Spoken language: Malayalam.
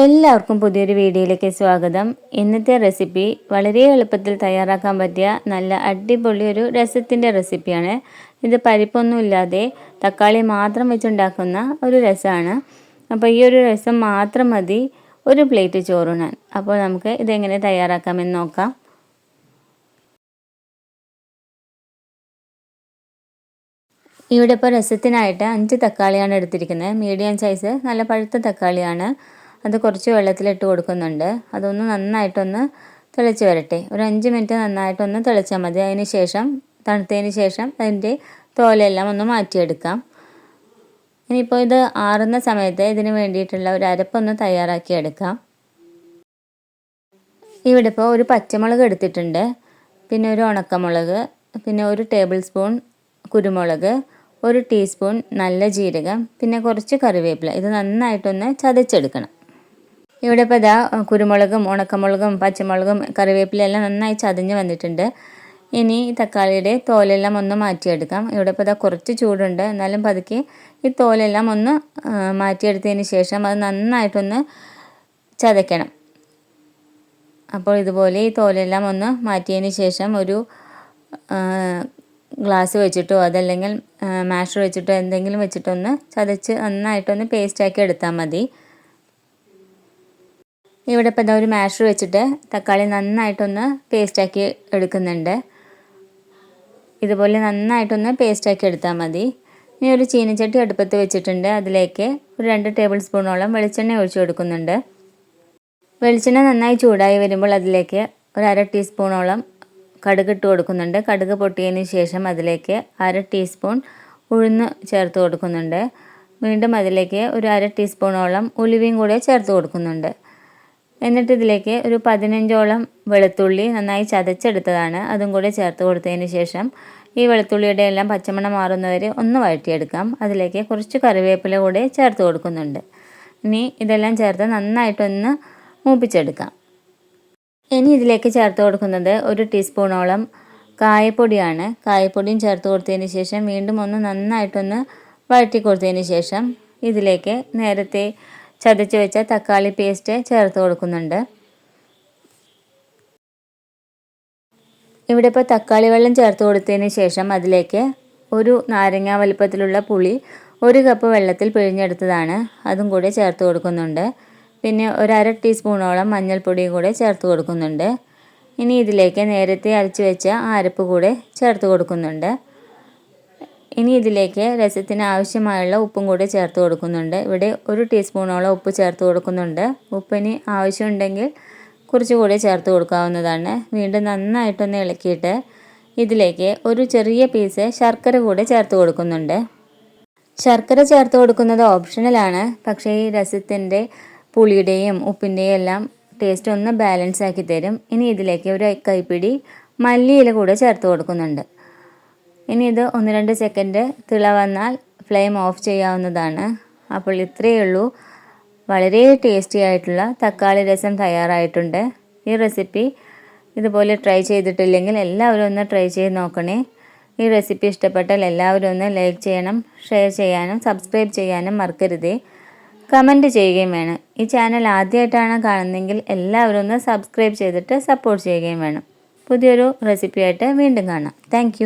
എല്ലാവർക്കും പുതിയൊരു വീഡിയോയിലേക്ക് സ്വാഗതം. ഇന്നത്തെ റെസിപ്പി വളരെ എളുപ്പത്തിൽ തയ്യാറാക്കാൻ പറ്റിയ നല്ല അടിപൊളി ഒരു രസത്തിന്റെ റെസിപ്പിയാണ്. ഇത് പരിപ്പൊന്നുമില്ലാതെ തക്കാളി മാത്രം വെച്ചുണ്ടാക്കുന്ന ഒരു രസമാണ്. അപ്പോൾ ഈ ഒരു രസം മാത്രം മതി ഒരു പ്ലേറ്റ് ചോറുണ്ണാൻ. അപ്പോൾ നമുക്ക് ഇതെങ്ങനെ തയ്യാറാക്കാമെന്ന് നോക്കാം. ഇവിടെ ഇപ്പോൾ രസത്തിനായിട്ട് അഞ്ച് തക്കാളിയാണ് എടുത്തിരിക്കുന്നത്. മീഡിയം സൈസ് നല്ല പഴുത്ത തക്കാളിയാണ്. അത് കുറച്ച് വെള്ളത്തിലിട്ട് കൊടുക്കുന്നുണ്ട്. അതൊന്ന് നന്നായിട്ടൊന്ന് തിളച്ച് വരട്ടെ. ഒരു അഞ്ച് മിനിറ്റ് നന്നായിട്ടൊന്ന് തിളച്ചാൽ മതി. അതിന് ശേഷം തണുത്തതിന് ശേഷം അതിന്റെ തോലെല്ലാം ഒന്ന് മാറ്റിയെടുക്കാം. ഇനിയിപ്പോൾ ഇത് ആറുന്ന സമയത്ത് ഇതിന് വേണ്ടിയിട്ടുള്ള ഒരു അരപ്പൊന്ന് തയ്യാറാക്കി എടുക്കാം ഇവിടെ ഇപ്പോൾ ഒരു പച്ചമുളക് എടുത്തിട്ടുണ്ട്. പിന്നെ ഒരു ഉണക്കമുളക് പിന്നെ ഒരു ടേബിൾ സ്പൂൺ കുരുമുളക് ഒരു ടീസ്പൂൺ നല്ല ജീരകം പിന്നെ കുറച്ച് കറിവേപ്പില. ഇത് നന്നായിട്ടൊന്ന് ചതച്ചെടുക്കണം. ഇവിടെ ഇപ്പോൾ ഇതാ കുരുമുളകും ഉണക്കമുളകും പച്ചമുളകും കറിവേപ്പിലെല്ലാം നന്നായി ചതഞ്ഞ് വന്നിട്ടുണ്ട്. ഇനി ഈ തക്കാളിയുടെ തോലെല്ലാം ഒന്ന് മാറ്റിയെടുക്കാം. ഇവിടെ ഇപ്പോൾ ഇതാ കുറച്ച് ചൂടുണ്ട്. എന്നാലും പതുക്കെ ഈ തോലെല്ലാം ഒന്ന് മാറ്റിയെടുത്തതിന് ശേഷം അത് നന്നായിട്ടൊന്ന് ചതയ്ക്കണം. അപ്പോൾ ഇതുപോലെ ഈ തോലെല്ലാം ഒന്ന് മാറ്റിയതിന് ശേഷം ഒരു ഗ്ലാസ് വെച്ചിട്ടോ അതല്ലെങ്കിൽ മാഷർ വെച്ചിട്ടോ എന്തെങ്കിലും വെച്ചിട്ടൊന്ന് ചതച്ച് നന്നായിട്ടൊന്ന് പേസ്റ്റാക്കി എടുത്താൽ മതി. ഇവിടെ ഇപ്പോൾ ഒരു മാഷർ വെച്ചിട്ട് തക്കാളി നന്നായിട്ടൊന്ന് പേസ്റ്റാക്കി എടുക്കുന്നുണ്ട്. ഇതുപോലെ നന്നായിട്ടൊന്ന് പേസ്റ്റാക്കി എടുത്താൽ മതി. ഇനി ഒരു ചീനച്ചട്ടി അടുപ്പത്ത് വെച്ചിട്ടുണ്ട്. അതിലേക്ക് ഒരു രണ്ട് ടേബിൾ സ്പൂണോളം വെളിച്ചെണ്ണ ഒഴിച്ചു കൊടുക്കുന്നുണ്ട്. വെളിച്ചെണ്ണ നന്നായി ചൂടായി വരുമ്പോൾ അതിലേക്ക് ഒരു അര ടീസ്പൂണോളം കടുക് ഇട്ട് കൊടുക്കുന്നുണ്ട്. കടുക് പൊട്ടിയതിന് ശേഷം അതിലേക്ക് അര ടീസ്പൂൺ ഉഴുന്ന് ചേർത്ത് കൊടുക്കുന്നുണ്ട്. വീണ്ടും അതിലേക്ക് ഒരു അര ടീസ്പൂണോളം ഉലുവയും കൂടെ ചേർത്ത് കൊടുക്കുന്നുണ്ട്. എന്നിട്ട് ഇതിലേക്ക് ഒരു പതിനഞ്ചോളം വെളുത്തുള്ളി നന്നായി ചതച്ചെടുത്തതാണ്. അതും കൂടെ ചേർത്ത് കൊടുത്തതിന് ശേഷം ഈ വെളുത്തുള്ളിയുടെ എല്ലാം പച്ചമണം മാറുന്നവരെ ഒന്ന് വഴറ്റിയെടുക്കാം. അതിലേക്ക് കുറച്ച് കറിവേപ്പില കൂടെ ചേർത്ത് കൊടുക്കുന്നുണ്ട്. ഇനി ഇതെല്ലാം ചേർത്ത് നന്നായിട്ടൊന്ന് മൂപ്പിച്ചെടുക്കാം. ഇനി ഇതിലേക്ക് ചേർത്ത് കൊടുക്കുന്നത് ഒരു ടീസ്പൂണോളം കായപ്പൊടിയാണ്. കായപ്പൊടിയും ചേർത്ത് കൊടുത്തതിന് ശേഷം വീണ്ടും ഒന്ന് നന്നായിട്ടൊന്ന് വഴറ്റി കൊടുത്തതിന് ശേഷം ഇതിലേക്ക് നേരത്തെ ചതച്ച് വെച്ച തക്കാളി പേസ്റ്റ് ചേർത്ത് കൊടുക്കുന്നുണ്ട്. ഇവിടെ ഇപ്പോൾ തക്കാളി വെള്ളം ചേർത്ത് കൊടുത്തതിന് ശേഷം അതിലേക്ക് ഒരു നാരങ്ങ വലുപ്പത്തിലുള്ള പുളി ഒരു കപ്പ് വെള്ളത്തിൽ പിഴിഞ്ഞെടുത്തതാണ്. അതും കൂടെ ചേർത്ത് കൊടുക്കുന്നുണ്ട്. പിന്നെ ഒരു അര ടീസ്പൂണോളം മഞ്ഞൾപ്പൊടിയും കൂടെ ചേർത്ത് കൊടുക്കുന്നുണ്ട്. ഇനി ഇതിലേക്ക് നേരത്തെ അരച്ച് വെച്ച അരപ്പ് കൂടെ ചേർത്ത് കൊടുക്കുന്നുണ്ട്. ഇനി ഇതിലേക്ക് രസത്തിന് ആവശ്യമായുള്ള ഉപ്പും കൂടി ചേർത്ത് കൊടുക്കുന്നുണ്ട്. ഇവിടെ ഒരു ടീസ്പൂണോളം ഉപ്പ് ചേർത്ത് കൊടുക്കുന്നുണ്ട്. ഉപ്പിന് ആവശ്യമുണ്ടെങ്കിൽ കുറച്ചുകൂടി ചേർത്ത് കൊടുക്കാവുന്നതാണ്. വീണ്ടും നന്നായിട്ടൊന്ന് ഇളക്കിയിട്ട് ഇതിലേക്ക് ഒരു ചെറിയ പീസ് ശർക്കര കൂടെ ചേർത്ത് കൊടുക്കുന്നുണ്ട്. ശർക്കര ചേർത്ത് കൊടുക്കുന്നത് ഓപ്ഷണലാണ് പക്ഷേ ഈ രസത്തിന്റെ പുളിയുടെയും ഉപ്പിന്റെയും എല്ലാം ടേസ്റ്റ് ഒന്ന് ബാലൻസ് ആക്കി തരും. ഇനി ഇതിലേക്ക് ഒരു കൈപ്പിടി മല്ലിയില കൂടെ ചേർത്ത് കൊടുക്കുന്നുണ്ട്. ഇനി ഇത് ഒന്ന് രണ്ട് സെക്കൻഡ് തിള വന്നാൽ ഫ്ലെയിം ഓഫ് ചെയ്യാവുന്നതാണ്. അപ്പോൾ ഇത്രയേ ഉള്ളൂ. വളരെ ടേസ്റ്റി ആയിട്ടുള്ള തക്കാളി രസം തയ്യാറായിട്ടുണ്ട്. ഈ റെസിപ്പി ഇതുപോലെ ട്രൈ ചെയ്തിട്ടില്ലെങ്കിൽ എല്ലാവരും ഒന്ന് ട്രൈ ചെയ്ത് നോക്കണേ. ഈ റെസിപ്പി ഇഷ്ടപ്പെട്ടാൽ എല്ലാവരും ഒന്ന് ലൈക്ക് ചെയ്യണം ഷെയർ ചെയ്യാനും സബ്സ്ക്രൈബ് ചെയ്യാനും മറക്കരുതേ. കമന്റ് ചെയ്യുകയും വേണം. ഈ ചാനൽ ആദ്യമായിട്ടാണ് കാണുന്നതെങ്കിൽ എല്ലാവരും ഒന്ന് സബ്സ്ക്രൈബ് ചെയ്തിട്ട് സപ്പോർട്ട് ചെയ്യുകയും വേണം. പുതിയൊരു റെസിപ്പിയായിട്ട് വീണ്ടും കാണാം. താങ്ക്